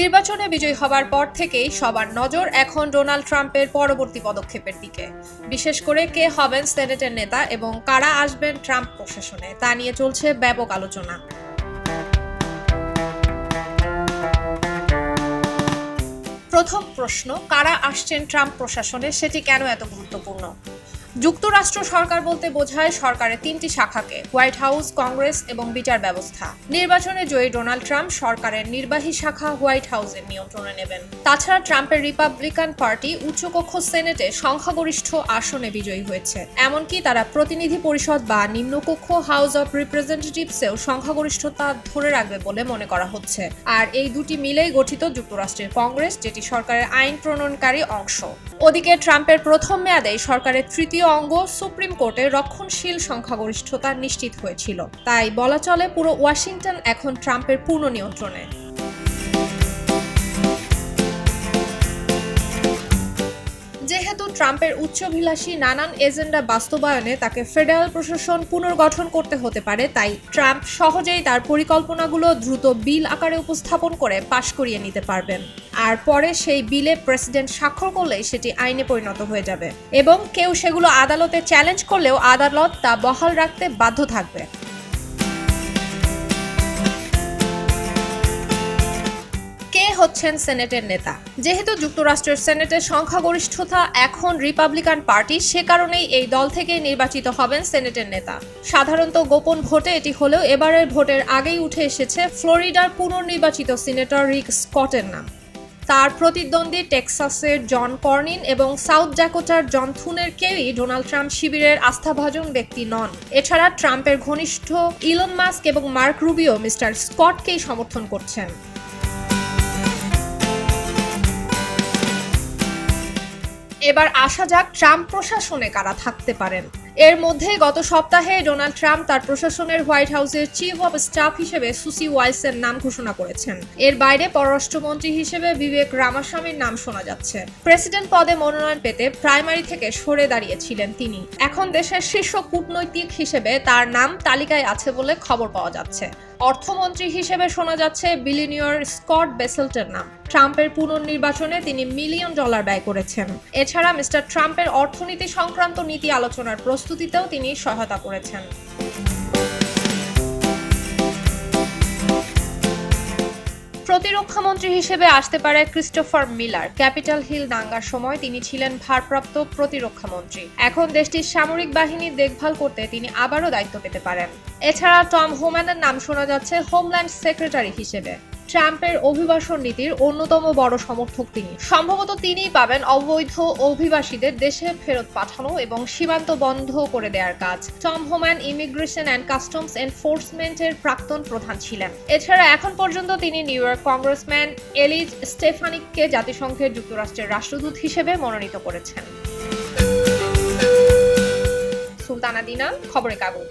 নির্বাচনে বিজয়ী হবার পর থেকেই সবার নজর এখন ডোনাল্ড ট্রাম্পের পরবর্তী পদক্ষেপের দিকে। বিশেষ করে কে হবেন সেনেটের নেতা এবং কারা আসবেন ট্রাম্প প্রশাসনে, তা নিয়ে চলছে ব্যাপক আলোচনা। প্রথম প্রশ্ন, কারা আসছেন ট্রাম্প প্রশাসনে, সেটি কেন এত গুরুত্বপূর্ণ? যুক্তরাষ্ট্র সরকার বলতে বোঝায় সরকারের তিনটি শাখাকে, হোয়াইট হাউস, কংগ্রেস এবং বিচার ব্যবস্থা। নির্বাচনে জয়ী ডোনাল্ড ট্রাম্প সরকারের নির্বাহী শাখা হোয়াইট হাউসের নিয়ন্ত্রণে নেবেন। তাছাড়া ট্রাম্পের রিপাবলিকান পার্টি উচ্চকক্ষ সেনেটে সংখ্যাগরিষ্ঠ আসনে বিজয়ী হয়েছে। এমনকি তারা প্রতিনিধি পরিষদ বা নিম্নকক্ষ হাউস অব রিপ্রেজেন্টেটিভসেও সংখ্যাগরিষ্ঠতা ধরে রাখবে বলে মনে করা হচ্ছে। আর এই দুটি মিলেই গঠিত যুক্তরাষ্ট্রের কংগ্রেস, যেটি সরকারের আইন প্রণয়নকারী অংশ। ওদিকে ট্রাম্পের প্রথম মেয়াদে সরকারের তৃতীয় অঙ্গ সুপ্রিম কোর্টে রক্ষণশীল সংখ্যাগরিষ্ঠতা নিশ্চিত হয়েছিল। তাই বলা চলে পুরো ওয়াশিংটন এখন ট্রাম্পের পূর্ণ নিয়ন্ত্রণে। যেহেতু ট্রাম্পের উচ্চভিলাষী নানান এজেন্ডা বাস্তবায়নে তাকে ফেডারেল প্রশাসন পুনর্গঠন করতে হতে পারে, তাই ট্রাম্প সহজেই তার পরিকল্পনাগুলো দ্রুত বিল আকারে উপস্থাপন করে পাশ করিয়ে নিতে পারবেন। আর পরে সেই বিলে প্রেসিডেন্ট স্বাক্ষর করলেই সেটি আইনে পরিণত হয়ে যাবে। এবং কেউ সেগুলো আদালতে চ্যালেঞ্জ করলেও আদালত তা বহাল রাখতে বাধ্য থাকবে। হচ্ছেন সেনেটের নেতা। যেহেতু যুক্তরাষ্ট্রের সেনেটের সংখ্যাগরিষ্ঠতা এখন রিপাবলিকান পার্টি, সে কারণেই এই দল থেকে নির্বাচিত হবেন সেনেটের নেতা। সাধারণত গোপন ভোটে এটি হলেও এবারের ভোটের আগেই উঠে এসেছে ফ্লোরিডার পুনর্নির্বাচিত সিনেটর রিক স্কটের নাম। তার প্রতিদ্বন্দ্বী টেক্সাসের জন কর্নিন এবং সাউথ ড্যাকোটার জন থুনের কেউই ডোনাল্ড ট্রাম্প শিবিরের আস্থাভাজন ব্যক্তি নন। এছাড়া ট্রাম্পের ঘনিষ্ঠ ইলন মাস্ক এবং মার্ক রুবিও মিস্টার স্কটকেই সমর্থন করছেন। এবার আসা যাক ট্রাম্প প্রশাসনে কারা থাকতে পারেন। এর মধ্যে গত সপ্তাহে ডোনাল্ড ট্রাম্প তার প্রশাসনের হোয়াইট হাউসের চিফ অব স্টাফ হিসেবে সুসি ওয়াইসের নাম ঘোষণা করেছেন। এর বাইরে পররাষ্ট্রমন্ত্রী হিসেবে বিবেক রামাস্বামীর নাম শোনা যাচ্ছে। প্রেসিডেন্ট পদে মনোনয়ন পেতে প্রাইমারি থেকে সরে দাঁড়িয়েছিলেন তিনি। এখন দেশের শীর্ষ কূটনৈতিক হিসেবে তার নাম তালিকায় আছে বলে খবর পাওয়া যাচ্ছে। অর্থমন্ত্রী হিসেবে শোনা যাচ্ছে বিলিনিয়র স্কট বেসেলটের নাম। ট্রাম্পের পুনর্নির্বাচনে তিনি মিলিয়ন ডলার ব্যয় করেছেন। এছাড়া মিস্টার ট্রাম্পের অর্থনীতি সংক্রান্ত নীতি আলোচনার প্রস্তুতিতেও তিনি সহায়তা করেছেন। প্রতিরক্ষামন্ত্রী হিসেবে আসতে পারে ক্রিস্টোফার মিলার। ক্যাপিটাল হিল দাঙ্গার সময় তিনি ছিলেন ভারপ্রাপ্ত প্রতিরক্ষামন্ত্রী। এখন দেশটির সামরিক বাহিনীর দেখভাল করতে তিনি আবারও দায়িত্ব পেতে পারেন। এছাড়া টম হোম্যানের নাম শোনা যাচ্ছে হোমল্যান্ড সেক্রেটারি হিসেবে। ট্রাম্পের অভিবাসন নীতির অন্যতম বড় সমর্থক তিনি। সম্ভবত তিনিই পাবেন অবৈধ অভিবাসীদের দেশে ফেরত পাঠানো এবং সীমান্ত বন্ধ করে দেওয়ার কাজ। Tom Homan immigration and customs এনফোর্সমেন্টের প্রাক্তন প্রধান ছিলেন। এছাড়া এখন পর্যন্ত তিনি নিউ ইয়র্ক কংগ্রেসম্যান এলিজ স্টেফানিককে জাতিসংঘের যুক্তরাষ্ট্রের রাষ্ট্রদূত হিসেবে মনোনীত করেছেন। সুলতানা দিনা খবরের কাগজ।